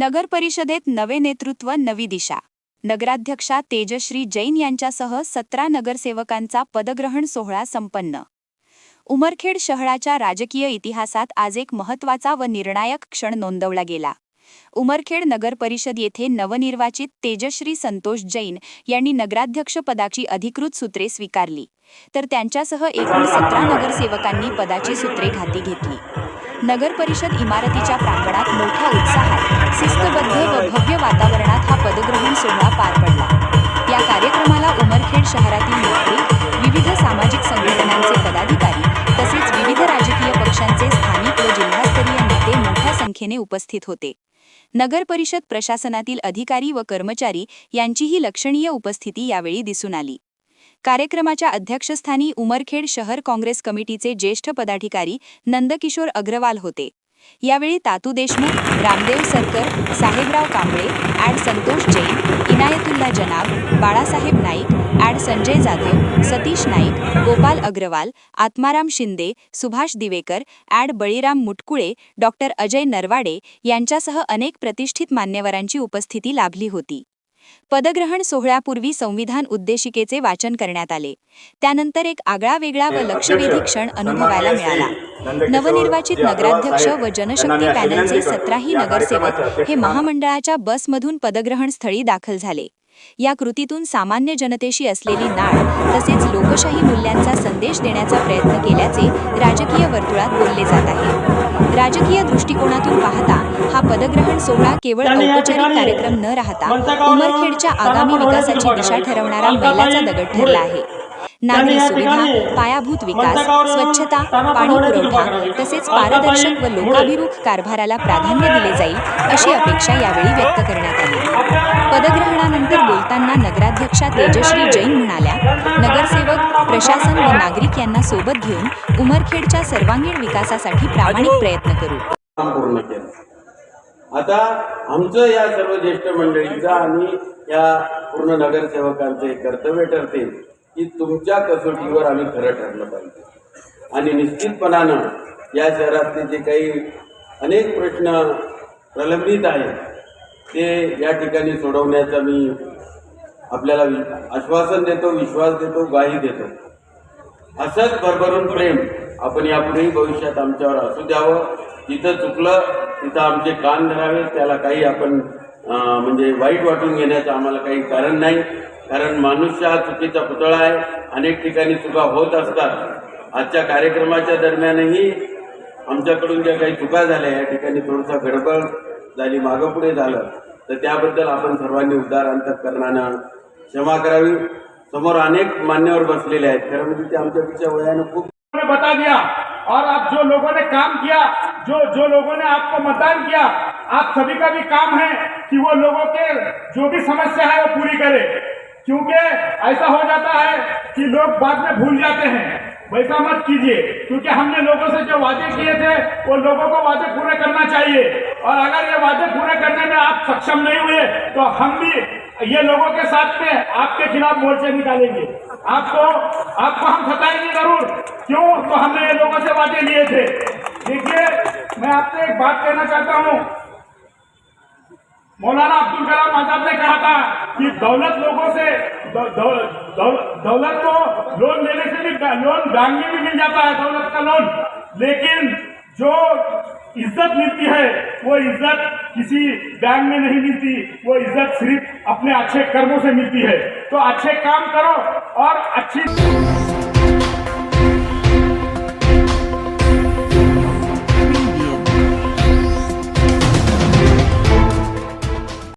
नगर परिषदेत नवे नेतृत्व नवी दिशा. नगराध्यक्षा तेजश्री जैन यांच्यासह सतरा नगरसेवकांचा पदग्रहण सोहळा संपन्न. उमरखेड शहराच्या राजकीय इतिहासात आज एक महत्त्वाचा व निर्णायक क्षण नोंदवला गेला. उमरखेड नगर परिषद येथे नवनिर्वाचित तेजश्री संतोष जैन यांनी नगराध्यक्षपदाची अधिकृत सूत्रे स्वीकारली. तर त्यांच्यासह एकूण सतरा नगरसेवकांनी पदाची सूत्रे घाती घेतली. नगर परिषद इमारतीच्या प्रांगणात मोठ्या उत्साहात शिस्तबद्ध व भव्य वातावरणात हा पदग्रहण सोहळा पार पडला. या कार्यक्रमाला उमरखेड शहरातील नागरिक विविध सामाजिक संघटनांचे पदाधिकारी तसेच विविध राजकीय पक्षांचे स्थानिक व जिल्हास्तरीय नेते मोठ्या संख्येने उपस्थित होते. नगर परिषद प्रशासनातील अधिकारी व कर्मचारी यांचीही लक्षणीय उपस्थिती यावेळी दिसून आली. कार्यक्रमाच्या अध्यक्षस्थानी उमरखेड शहर काँग्रेस कमिटीचे ज्येष्ठ पदाधिकारी नंदकिशोर अग्रवाल होते. यावेळी तातू देशमुख रामदेव सरकर साहेबराव कांबळे ॲड संतोष जैन इनायतुल्ला जनाब Balasaheb Naik adv Sanjay Jadhav Satish Naik Gopal Agrawal Atmaram Shinde Subhash Divekar adv Baliram Mutkule doctor Ajay Narwade यांच्यासह अनेक प्रतिष्ठित मान्यवरांची उपस्थिती लाभली होती. पदग्रहण सोहळ्यापूर्वी संविधान उद्देशिकेचे वाचन करण्यात आले. त्यानंतर एक आगळावेगळा व लक्षवेधी क्षण अनुभवायला मिळाला. नवनिर्वाचित नगराध्यक्ष व जनशक्ती पॅनलचे सतराही नगरसेवक हे महामंडळाच्या बसमधून पदग्रहण स्थळी दाखल झाले. या कृतीतून सामान्य जनतेशी असलेली नाळ तसेच लोकशाही मूल्यांचा संदेश देण्याचा प्रयत्न केल्याचे राजकीय वर्तुळात बोलले जात आहे. राजकीय दृष्टिकोनातून पाहता हा पदग्रहण सोहळा केवळ औपचारिक कार्यक्रम न राहता उमरखेडच्या आगामी विकासाची दिशा ठरवणारा मैलाचा दगड ठरला आहे. नागरी सुविधा पायाभूत विकास स्वच्छता पाणी पुरवठा तसेच पारदर्शक व लोकाभिमुख कारभाराला प्राधान्य दिले जाईल अशी अपेक्षा यावेळी व्यक्त करण्यात आली. पदग्रहणानंतर बोलताना नगराध्यक्षा तेजश्री जैन म्हणाल्या नगरसेवक प्रशासन व नागरिक यांना सोबत घेऊन उमरखेडच्या सर्वांगीण विकासासाठी प्रामाणिक प्रयत्न करू. काम पूर्ण केलं. आता आमचं या सर्व ज्येष्ठ मंडळीचं आणि या पूर्ण नगरसेवकांचं एक कर्तव्य ठरते की तुमच्या कसोटीवर आम्ही खरं ठरलं पाहिजे. आणि निश्चितपणानं या शहरातले जे काही अनेक प्रश्न प्रलंबित आहेत ते या ठिकाणी सोडवण्याचा मी आपल्याला वि- आश्वासन देतो विश्वास देतो ग्वाही देतो. असंच भरभरून प्रेम आपण यापुढेही भविष्यात आमच्यावर असू द्यावं. जिथं चुकलं तिथं आमचे कान धरावे त्याला काही आपण म्हणजे वाईट वाटून घेण्याचं आम्हाला काही कारण नाही. कारण माणूस हा चुकीचा पुतळा आहे. अनेक ठिकाणी चुका होत असतात. आजच्या कार्यक्रमाच्या दरम्यानही आमच्याकडून ज्या काही चुका झाल्या या ठिकाणी थोडंसं गडबड झाली मागं पुढे झालं तर त्याबद्दल आपण सर्वांनी उदार अंतकरणानं क्षमा करावी. समोर अनेक मान्यवर बसलेले आहेत खरं म्हणजे ते आमच्यापेक्षा वयानं खूप बता दिया और आप जो लोगों ने काम किया जो जो लोगों ने आपको मतदान किया आप सभी का भी काम है कि वो लोगों के जो भी समस्या है वो पूरी करे। क्योंकि ऐसा हो जाता है कि लोग बाद में भूल जाते हैं। वैसा मत कीजिए। क्योंकि हमने लोगों से जो वादे किए थे, वो लोगों को वादे पूरे करना चाहिए। और अगर ये वादे पूरे करने में आप सक्षम नहीं हुए तो हम भी ये लोगों के साथ में आपके खिलाफ मोर्चे निकालेंगे। आपको आपको हम सताएँगे ज़रूर। क्यों? तो हमने ये लोगों से वादे लिए थे। देखिए, मैं आपसे एक बात कहना चाहता हूँ। मौलाना अब्दुल कलाम आज़ाद ने कहा था कि दौलत लोगों से दौलत को लोन लेने से भी, लोन बैंक में भी मिल जाता है दौलत का लोन। लेकिन जो इज़्ज़त मिलती है, वो इज़्ज़त किसी बैंक में नहीं मिलती, वो इज़्ज़त सिर्फ़ अपने अच्छे कर्मों से मिलती है। तो अच्छे काम करो और अच्छी